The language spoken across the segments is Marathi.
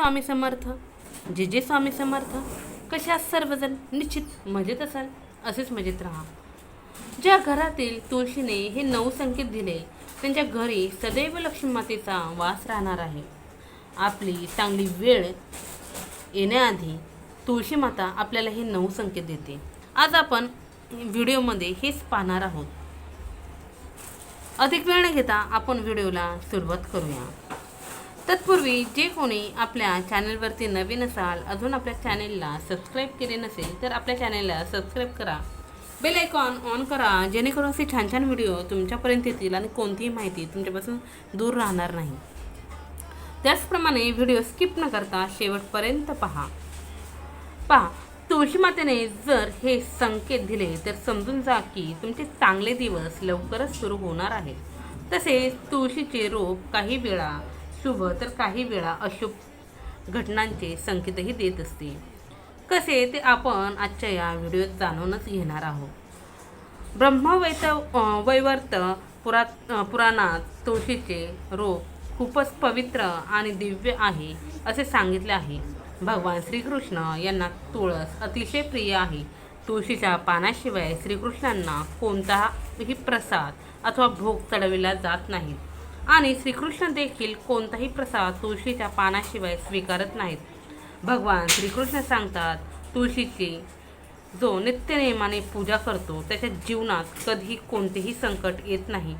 स्वामी समर्थ. जे जे स्वामी समर्थ. कशा सर्वजण? निश्चित मजेत असाल. असेच मजेत राहा. ज्या घरातील तुळशीने हे नऊ संकेत दिले त्यांच्या घरी सदैव लक्ष्मी मातेचा वास राहणार आहे. आपली चांगली वेळ येण्याआधी तुळशी माता आपल्याला हे नऊ संकेत देते. आज आपण व्हिडिओमध्ये हेच पाहणार आहोत. अधिक वेळ न घेता आपण व्हिडिओला सुरुवात करूया. तत्पूर्वी जे कोणी आपल्या चॅनलवरती नवीन असाल अजून आपल्या चॅनेलला सबस्क्राईब केले नसेल तर आपल्या चॅनेलला सबस्क्राईब करा. बेल आयकॉन ऑन करा जेणेकरून असे छान छान व्हिडिओ तुमच्यापर्यंत येतील आणि कोणतीही माहिती तुमच्यापासून दूर राहणार नाही. त्याचप्रमाणे व्हिडिओ स्किप न करता शेवटपर्यंत पहा. पहा तुळशी मातेने जर हे संकेत दिले तर समजून जा की तुमचे चांगले दिवस लवकरच सुरू होणार आहेत. तसेच तुळशीचे रोप काही वेळा शुभ तर काही वेळा अशुभ घटनांचे संकेतही देत असते. कसे ते आपण आजच्या या व्हिडिओत जाणूनच घेणार आहोत. ब्रह्मवैत वैवर्त पुरात पुराणात तुळशीचे रोप खूपच पवित्र आणि दिव्य आहे असे सांगितले आहे. भगवान श्रीकृष्ण यांना तुळस अतिशय प्रिय आहे. तुळशीच्या पानाशिवाय श्रीकृष्णांना कोणताही प्रसाद अथवा भोग चढविला जात नाहीत आणि श्रीकृष्ण देखील कोणताही प्रसाद तुळशीच्या पानाशिवाय स्वीकारत नाहीत. भगवान श्रीकृष्ण सांगतात तुळशीची जो नित्यनेमाने पूजा करतो त्याच्या जीवनात कधीही कोणतेही संकट येत नाही.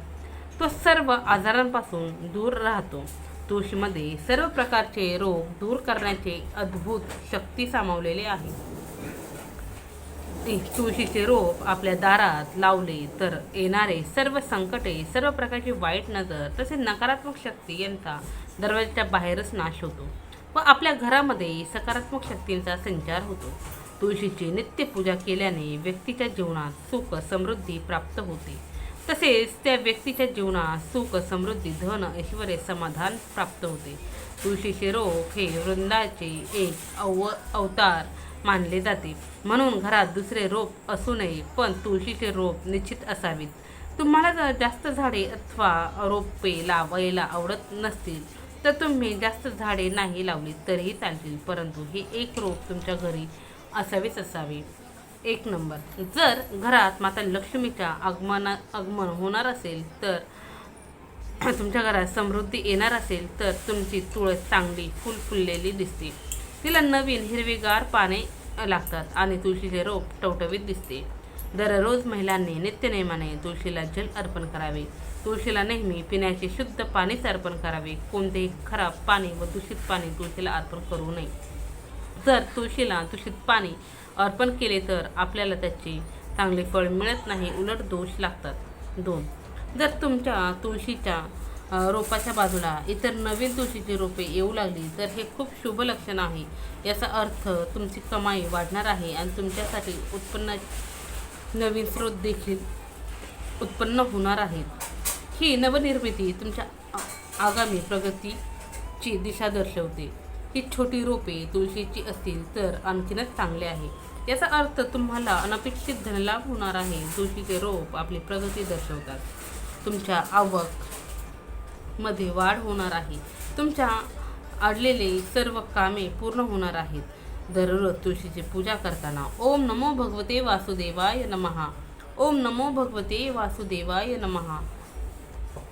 तो सर्व आजारांपासून दूर राहतो. तुळशीमध्ये सर्व प्रकारचे रोग दूर करण्याचे अद्भुत शक्ती सामावलेले आहे. तुळशीचे रोप आपल्या दारात लावले तर येणारे सर्व संकटे सर्व प्रकारची वाईट नजर तसेच नकारात्मक शक्ती यांचा दरवाजाच्या बाहेरच नाश होतो व आपल्या घरामध्ये सकारात्मक शक्तींचा संचार होतो. तुळशीची नित्यपूजा केल्याने व्यक्तीच्या जीवनात सुख समृद्धी प्राप्त होते. तसेच त्या व्यक्तीच्या जीवनात सुख समृद्धी धन ऐश्वर समाधान प्राप्त होते. तुळशीचे रोप हे वृंदाचे एक अव अवतार मानले जाते. म्हणून घरात दुसरे रोप असू नये पण तुळशीचे रोप निश्चित असावीत. तुम्हाला जर जास्त झाडे अथवा रोपे लावायला आवडत नसतील तर तुम्ही जास्त झाडे नाही लावली तरीही चालतील परंतु हे एक रोप तुमच्या घरी असावेच असावे. एक नंबर. जर घरात माता लक्ष्मीच्या आगमना आगमन होणार असेल तर तुमच्या घरात समृद्धी येणार असेल तर तुमची तुळस चांगली फुल फुललेली दिसते. तिला नवीन हिरवीगार पाने लागतात आणि तुळशीचे रोप टवटवीत दिसते. दररोज महिलांनी नित्यनेमाने तुळशीला जल अर्पण करावे. तुळशीला नेहमी पिण्याचे शुद्ध पाणीच अर्पण करावे. कोणतेही खराब पाणी व दूषित पाणी तुळशीला अर्पण करू नये. जर तुळशीला दूषित पाणी अर्पण केले तर आपल्याला त्याचे चांगले फळ मिळत नाही उलट दोष लागतात. दोन जर तुमच्या तुळशीच्या रोपाच्या बाजूला इतर नवीन तुळशीची रोपे येऊ लागली तर हे खूप शुभ लक्षण आहे. याचा अर्थ तुमची कमाई वाढणार आहे आणि तुमच्यासाठी उत्पन्न नवीन स्रोत देखील उत्पन्न होणार आहेत ही नवनिर्मिती तुमच्या आ- आगामी प्रगतीची दिशा दर्शवते. ही छोटी रोपे तुळशीची असतील तर आणखीनच चांगले आहे. याचा अर्थ तुम्हाला अनपेक्षित धनलाभ होणार आहे. तुळशीचे रोप आपली प्रगती दर्शवतात. तुमच्या आवक मध्ये वाढ होणार आहे. तुमच्या अडलेले सर्व कामे पूर्ण होणार आहेत. दररोज तुळशीची पूजा करताना ओम नमो भगवते वासुदेवाय नमहा ओम नमो भगवते वासुदेवाय नमहा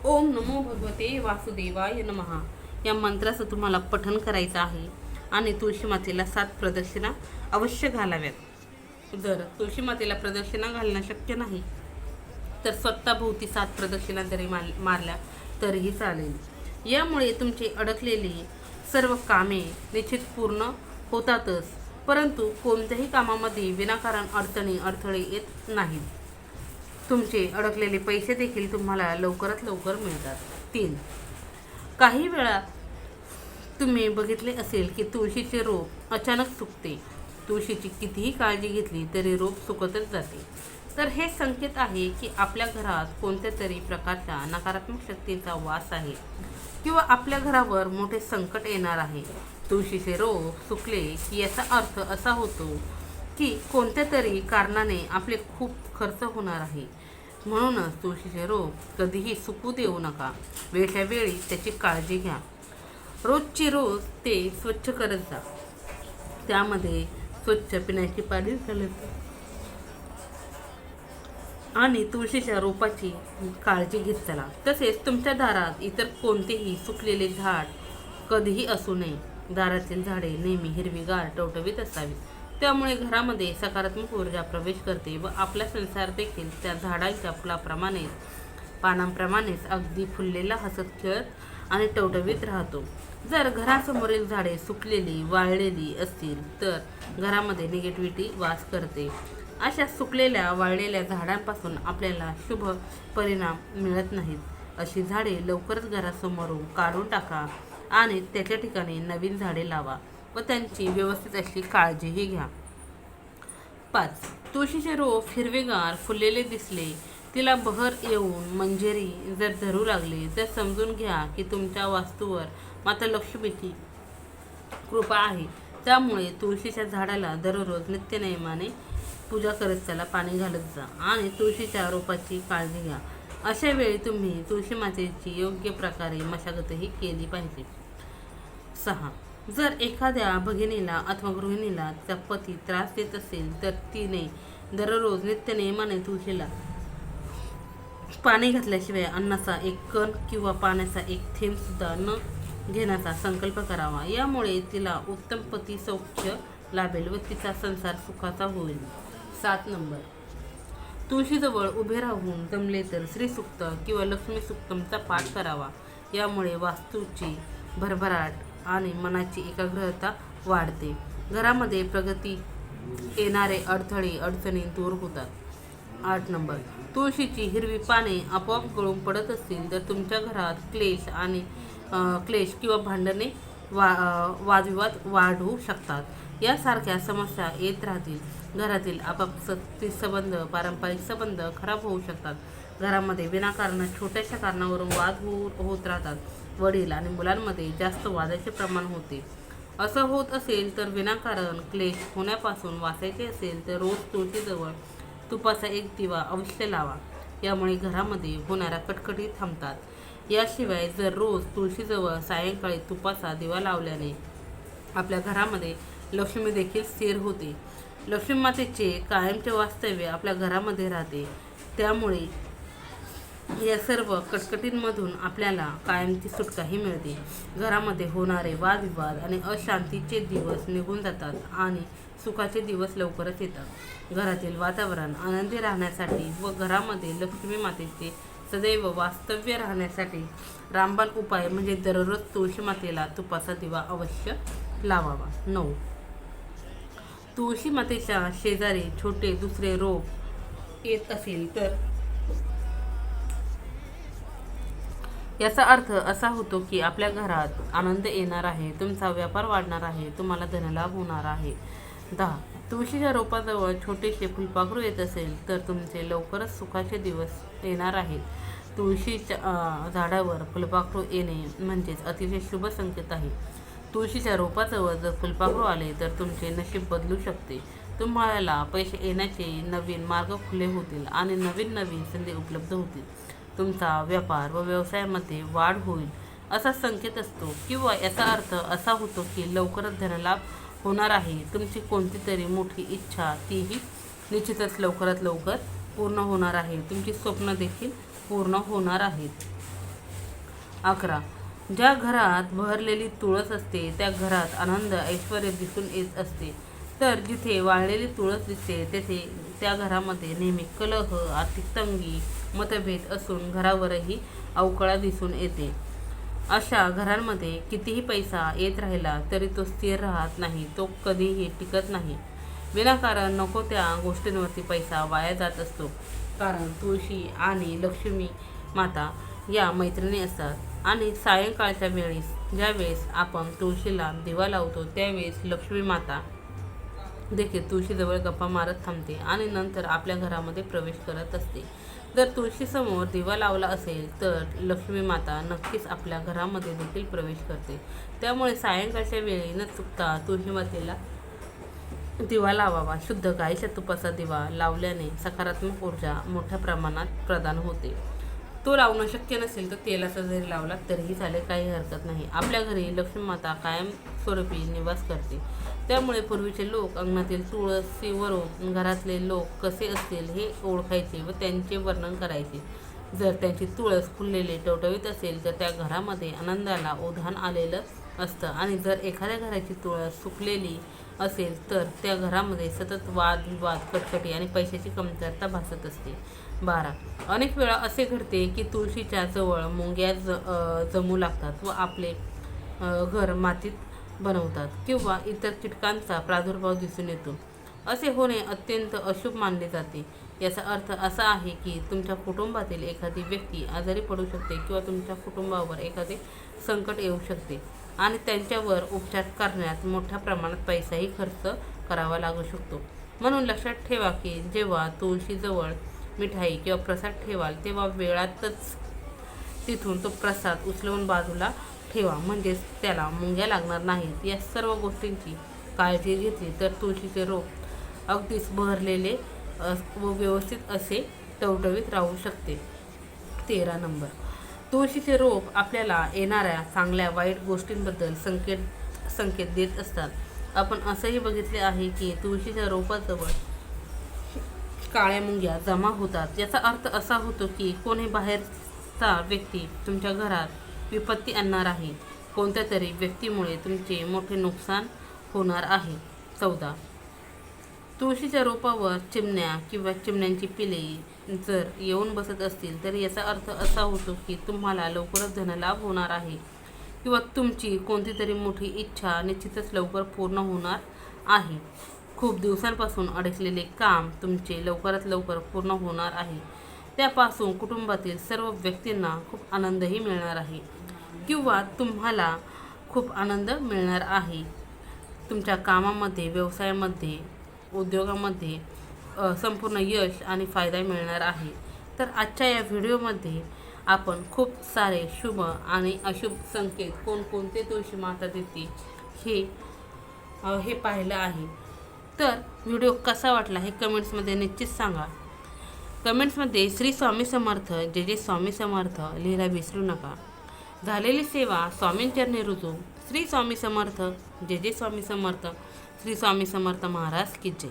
ओम नमो भगवते वासुदेवाय नमहा या मंत्राचं तुम्हाला पठन करायचं आहे आणि तुळशी मातेला सात प्रदक्षिणा अवश्य घालाव्यात. जर तुळशी मातेला प्रदक्षिणा घालणं शक्य नाही तर स्वतःभोवती सात प्रदक्षिणा जरी मार मारल्या तरीही चालेल. यामुळे तुमची अडकलेली सर्व कामे निश्चित पूर्ण होतातच. परंतु कोणत्याही कामामध्ये विनाकारण अडचणी अडथळे येत नाहीत. तुमचे अडकलेले पैसे देखील तुम्हाला लवकरात लवकर मिळतात. तीन. काही वेळा तुम्ही बघितले असेल की तुळशीचे रोप अचानक सुकते. तुळशीची कितीही काळजी घेतली तरी रोप सुकतच जाते. तर हे संकेत आहे की आपल्या घरात कोणत्या तरी प्रकारच्या नकारात्मक शक्तीचा वास आहे किंवा आपल्या घरावर मोठे संकट येणार आहे. तुळशीचे रोप सुकले की याचा अर्थ असा होतो की कोणत्या तरी कारणाने आपले खूप खर्च होणार आहे. म्हणूनच तुळशीचे रोप कधीही सुकू देऊ नका. वेळच्या वेळी त्याची काळजी घ्या. रोजची रोज ते स्वच्छ करत जा. त्यामध्ये स्वच्छ पिण्याची पाणी घालत जा. आणि तुळशीच्या रोपाची काळजी घेत चला. तसेच तुमच्या दारात इतर कोणतेही सुकलेले झाड कधीही असू नये. दारातील झाडे नेहमी हिरवीगार टवटवीत असावी त्यामुळे घरामध्ये सकारात्मक ऊर्जा प्रवेश करते व आपला संसार देखील त्या झाडांच्या फुलाप्रमाणेच पानांप्रमाणेच अगदी फुललेला हसत खेळत आणि टवटवीत राहतो. जर घरासमोरील झाडे सुकलेली वाळलेली असतील तर घरामध्ये निगेटिव्हिटी वास करते. अशा सुकलेल्या वाळलेल्या झाडांपासून आपल्याला शुभ परिणाम मिळत नाहीत. अशी झाडे लवकरच घरासमोरून काढून टाका आणि त्याच्या ठिकाणी नवीन झाडे लावा व त्यांची व्यवस्थित अशी काळजीही घ्या. पाच. तुळशीचे रोप हिरवेगार फुललेले दिसले. तिला बहर येऊन मंजेरी जर धरू लागले तर समजून घ्या की तुमच्या वास्तूवर माता लक्ष्मीची कृपा आहे. त्यामुळे तुळशीच्या झाडाला दररोज नित्यनेमाने पूजा करत त्याला पाणी घालत जा आणि तुळशीच्या रोपाची काळजी घ्या. अशा वेळी तुम्ही तुळशी मातेची योग्य प्रकारे मशागतही केली पाहिजे. सहा. जर एखाद्या भगिनीला अथवा गृहिणीला तिचा पती त्रास देत असेल तर तिने दररोज नित्यनेमाने तुळशीला पाणी घातल्याशिवाय अन्नाचा एक कण किंवा पाण्याचा एक थेंब सुद्धा न घेण्याचा संकल्प करावा. यामुळे तिला उत्तम पती सौख्य लाभेल व तिचा संसार सुखाचा होईल. सात नंबर. तुळशीजवळ उभे राहून जमले तर श्रीसुक्त किंवा लक्ष्मी सुक्तमचा पाठ करावा. यामुळे वास्तूची भरभराट आणि मनाची एकाग्रता वाढते. घरामध्ये प्रगती येणारे अडथळे अडचणी दूर होतात. आठ नंबर. तुळशीची हिरवी पाने आपोआप गळून पडत असतील तर तुमच्या घरात क्लेश आणि क्लेश किंवा भांडणे वा वादविवाद वाढू शकतात. यासारख्या समस्या येत राहतील. घरातील आपापसातील संबंध पारंपरिक संबंध खराब होऊ शकतात. घरामध्ये विनाकारण छोट्याशा कारणावरून वाद होऊ होत राहतात. वडील आणि मुलांमध्ये जास्त वादाचे प्रमाण होते. असं होत असेल तर विनाकारण क्लेश होण्यापासून वाचायचे असेल तर रोज तुळशीजवळ तुपाचा एक दिवा अवश्य लावा. यामुळे घरामध्ये होणाऱ्या कटकटी थांबतात. याशिवाय जर रोज तुळशीजवळ सायंकाळी तुपाचा दिवा लावल्याने आपल्या घरामध्ये लक्ष्मी देखील स्थिर होते. लक्ष्मी मातेचे कायमचे वास्तव्य आपल्या घरामध्ये राहते. त्यामुळे या सर्व कटकटींमधून आपल्याला कायमची सुटकाही मिळते. घरामध्ये होणारे वादविवाद आणि अशांतीचे दिवस निघून जातात आणि सुखाचे दिवस लवकरच येतात. घरातील वातावरण आनंदी राहण्यासाठी व घरामध्ये लक्ष्मी मातेचे सदैव वास्तव्य राहण्यासाठी रामबाण उपाय म्हणजे दररोज तुळशी मातेला तुपाचा दिवा अवश्य लावावा. नऊ. तुळशी मातेच्या शेजारी छोटे दुसरे रोप येत असेल तर? याचा अर्थ असा होतो की आपल्या घरात आनंद येणार आहे तुमचा व्यापार वाढणार आहे तुम्हाला धनलाभ होणार आहे. दहा तुळशीच्या रोपाजवळ छोटेसे फुलपाखरू येत असेल तर तुमचे लवकरच सुखाचे दिवस येणार आहेत. तुळशीच्या झाडावर फुलपाखरू येणे म्हणजेच अतिशय शुभ संकेत आहे. तुळशीच्या रोपाजवळ जर फुलपाखरू आले तर तुमचे नशीब बदलू शकते. तुम्हाला पैसे येण्याचे नवीन मार्ग खुले होतील आणि नवीन नवीन संधी उपलब्ध होतील. तुमचा व्यापार व व्यवसायामध्ये वाढ होईल असा संकेत असतो किंवा याचा अर्थ असा होतो की लवकरच धनलाभ होणार आहे. तुमची कोणती तरी मोठी इच्छा तीही निश्चितच लवकरात लवकर पूर्ण होणार आहे. तुमची स्वप्न देखील पूर्ण होणार आहेत. अकरा. ज्या घरात बहरलेली तुळस असते त्या घरात आनंद ऐश्वर दिसून येत असते. तर जिथे वाळलेली तुळस दिसते तेथे त्या घरामध्ये नेहमी कलह आर्थिक तंगी मतभेद असून घरावरही अवकळा दिसून येते. अशा घरांमध्ये कितीही पैसा येत राहिला तरी तो स्थिर राहत नाही तो कधीही टिकत नाही. विनाकारण नको त्या गोष्टींवरती पैसा वाया जात असतो. कारण तुळशी आणि लक्ष्मी माता या मैत्रिणी असतात. आणि सायंकाळच्या वेळेस ज्यावेळेस आपण तुळशीला दिवा लावतो त्यावेळेस लक्ष्मी माता देखील तुळशीजवळ गप्पा मारत थांबते आणि नंतर आपल्या घरामध्ये प्रवेश करत असते. जर तुळशीसमोर दिवा लावला असेल तर लक्ष्मी माता नक्कीच आपल्या घरामध्ये देखील प्रवेश करते. त्यामुळे सायंकाळच्या वेळी न चुकता तुळशी मातेला दिवा लावावा. शुद्ध गायीच्या तुपाचा दिवा लावल्याने सकारात्मक ऊर्जा मोठ्या प्रमाणात प्रदान होते. तो लावणं शक्य नसेल तर तेलाचा जरी लावला तरीही चालेल काही हरकत नाही. आपल्या घरी लक्ष्मी माता कायम स्वरूपी निवास करते. त्यामुळे पूर्वीचे लोक अंगणातील तुळशीवरून घरातले लोक कसे असतील हे ओळखायचे व त्यांचे वर्णन करायचे. जर त्यांची तुळस फुललेली टवटवीत असेल तर त्या घरामध्ये आनंदाला ओधान आलेलं असतं. आणि जर एखाद्या घराची तुळस सुकलेली असेल तर त्या घरामध्ये सतत वाद विवाद कटकटी आणि पैशाची कमतरता भासत असते. बारा. अनेक वेळा असे घडते की तुळशीच्या जवळ मुंग्या ज जमू लागतात व आपले घर मातीत बनवतात किंवा इतर कीटकांचा प्रादुर्भाव दिसून येतो. असे होणे अत्यंत अशुभ मानले जाते. याचा अर्थ असा आहे की तुमच्या कुटुंबातील एखादी व्यक्ती आजारी पडू शकते किंवा तुमच्या कुटुंबावर एखादे संकट येऊ शकते. आणि त्यांच्यावर उपचार करण्यात मोठ्या प्रमाणात पैसाही खर्च करावा लागू शकतो. म्हणून लक्षात ठेवा की जेव्हा तुळशीजवळ मिठाई किंवा प्रसाद ठेवाल तेव्हा वेळातच तिथून तो प्रसाद उचलवून बाजूला ठेवा. म्हणजेच त्याला मुंग्या लागणार नाहीत. या सर्व गोष्टींची काळजी घेतली तर तुळशीचे रोप अगदीच बहरलेले व व्यवस्थित असे टवटवीत राहू शकते. तेरा नंबर. तुळशीचे रोप आपल्याला येणाऱ्या चांगल्या वाईट गोष्टींबद्दल संकेत संकेत देत असतात. आपण असंही बघितले आहे की तुळशीच्या रोपाजवळ काळ्या मुंग्या जमा होतात. याचा अर्थ असा होतो की कोणी बाहेरचा व्यक्ती तुमच्या घरात विपत्ती आणणार आहे. कोणत्या तरी व्यक्तीमुळे तुमचे मोठे नुकसान होणार आहे. चौदा. तुळशीच्या रोपावर चिमण्या किंवा चिमण्यांची पिले जर येऊन बसत असतील तर याचा अर्थ असा होतो की तुम्हाला लवकरच धनलाभ होणार आहे. किंवा तुमची कोणती तरी मोठी इच्छा निश्चितच लवकर पूर्ण होणार आहे. खूप दिवसांपासून अडकलेले काम तुमचे लवकरात लवकर पूर्ण होणार आहे. त्यापासून कुटुंबातील सर्व व्यक्तींना खूप आनंदही मिळणार आहे. किंवा तुम्हाला खूप आनंद मिळणार आहे. तुमच्या कामामध्ये व्यवसायामध्ये उद्योगामध्ये संपूर्ण यश आणि फायदा मिळणार आहे. तर आजच्या या व्हिडिओमध्ये आपण खूप सारे शुभ आणि अशुभ संकेत कोणकोणते तुळशी माता देते हे हे पाहिलं आहे. तर व्हिडिओ कसा वाटला हे कमेंट्समध्ये निश्चित सांगा. कमेंट्समध्ये श्री स्वामी समर्थ जे जे स्वामी समर्थ लिहायला विसरू नका. झालेली सेवा स्वामींचरणी रुजू श्री स्वामी समर्थ जे जे स्वामी समर्थ श्री स्वामी समर्थ महाराज की जय.